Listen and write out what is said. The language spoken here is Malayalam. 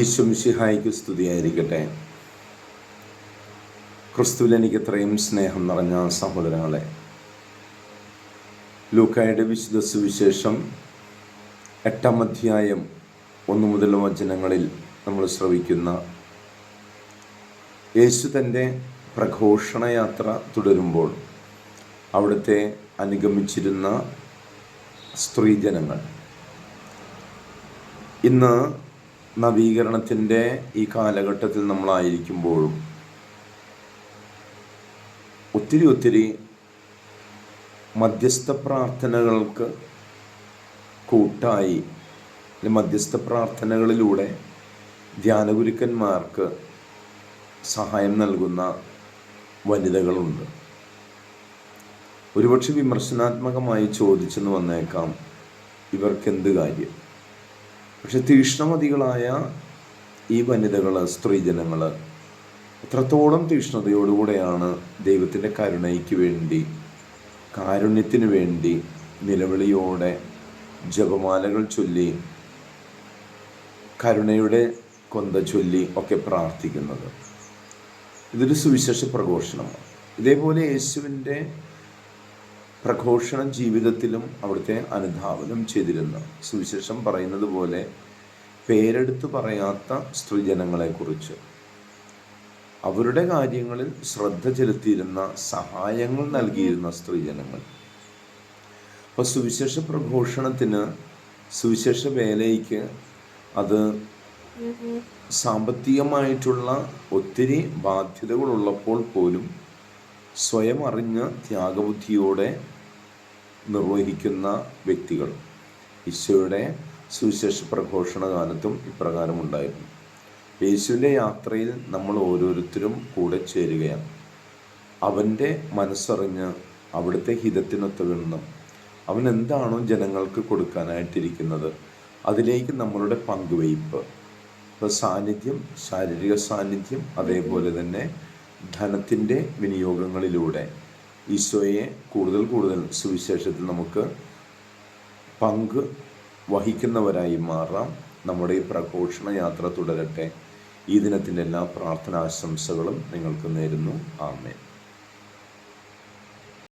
ഈശ്വംശിഹായിക്ക് സ്തുതിയായിരിക്കട്ടെ. ക്രിസ്തുവിൽ എനിക്ക് ഇത്രയും സ്നേഹം നിറഞ്ഞ സഹോദരങ്ങളെ ലൂക്കായുടെ വിശുദ്ധ സുവിശേഷം എട്ടാം അധ്യായം ഒന്നു മുതൽ വചനങ്ങളിൽ നമ്മൾ ശ്രവിക്കുന്ന യേശു തന്റെ പ്രഘോഷണയാത്ര തുടരുമ്പോൾ അവിടുത്തെ അനുഗമിച്ചിരുന്ന സ്ത്രീജനങ്ങൾ. ഇന്ന് നവീകരണത്തിന്റെ ഈ കാലഘട്ടത്തിൽ നമ്മളായിരിക്കുമ്പോഴും ഒത്തിരി ഒത്തിരി മധ്യസ്ഥ പ്രാർത്ഥനകൾക്ക് കൂട്ടായി മധ്യസ്ഥ പ്രാർത്ഥനകളിലൂടെ ധ്യാനഗുരുക്കന്മാർക്ക് സഹായം നൽകുന്ന വനിതകളുണ്ട്. ഒരുപക്ഷെ വിമർശനാത്മകമായി ചോദിച്ചെന്ന് വന്നേക്കാം ഇവർക്കെന്ത് കാര്യം? പക്ഷെ തീഷ്ണമതികളായ ഈ വനിതകൾ സ്ത്രീജനങ്ങൾ എത്രത്തോളം തീഷ്ണതയോടുകൂടെയാണ് ദൈവത്തിന്റെ കരുണയ്ക്ക് വേണ്ടി കാരുണ്യത്തിന് വേണ്ടി നിലവിളിയോടെ ജപമാലകൾ ചൊല്ലി കരുണയുടെ കൊന്ത ചൊല്ലി ഒക്കെ പ്രാർത്ഥിക്കുന്നത്. ഇതൊരു സുവിശേഷ പ്രഘോഷണമാണ്. ഇതേപോലെ യേശുവിന്റെ പ്രഘോഷണ ജീവിതത്തിലും അവിടുത്തെ അനുധാവനം ചെയ്തിരുന്നു. സുവിശേഷം പറയുന്നത് പോലെ പേരെടുത്തു പറയാത്ത സ്ത്രീജനങ്ങളെക്കുറിച്ച്. അവരുടെ കാര്യങ്ങളിൽ ശ്രദ്ധ ചെലുത്തിയിരുന്ന സഹായങ്ങൾ നൽകിയിരുന്ന സ്ത്രീജനങ്ങൾ. അപ്പോൾ സുവിശേഷ പ്രഘോഷണത്തിന് സുവിശേഷ വേലയ്ക്ക് അത് സാമ്പത്തികമായിട്ടുള്ള ഒത്തിരി ബാധ്യതകളുള്ളപ്പോൾ പോലും സ്വയം അറിഞ്ഞ ത്യാഗബുദ്ധിയോടെ നിർവഹിക്കുന്ന വ്യക്തികൾ. ഈശോയുടെ സുവിശേഷ പ്രഘോഷണ കാലത്തും ഇപ്രകാരമുണ്ടായിരുന്നു യേശുവിന്റെ യാത്രയിൽ നമ്മൾ ഓരോരുത്തരും കൂടെ ചേരുകയാണ്. അവന്റെ മനസ്സറിഞ്ഞ് അവിടുത്തെ ഹിതത്തിനൊത്തവണ്ണം അവൻ എന്താണോ ജനങ്ങൾക്ക് കൊടുക്കാനായിട്ടിരിക്കുന്നത് അതിലേക്ക് നമ്മളുടെ പങ്കുവയ്പ് ഇപ്പോൾ സാന്നിധ്യം ശാരീരിക സാന്നിധ്യം അതേപോലെ തന്നെ ധനത്തിന്റെ വിനിയോഗങ്ങളിലൂടെ ഈശോയെ കൂടുതൽ കൂടുതൽ സുവിശേഷത്തിൽ നമുക്ക് പങ്ക് വഹിക്കുന്നവരായി മാറാം. നമ്മുടെ ഈ പ്രഘോഷണ യാത്ര തുടരട്ടെ. ഈ ദിനത്തിന്റെ എല്ലാ പ്രാർത്ഥനാശംസകളും നിങ്ങൾക്ക് നേരുന്നു. ആമേൻ.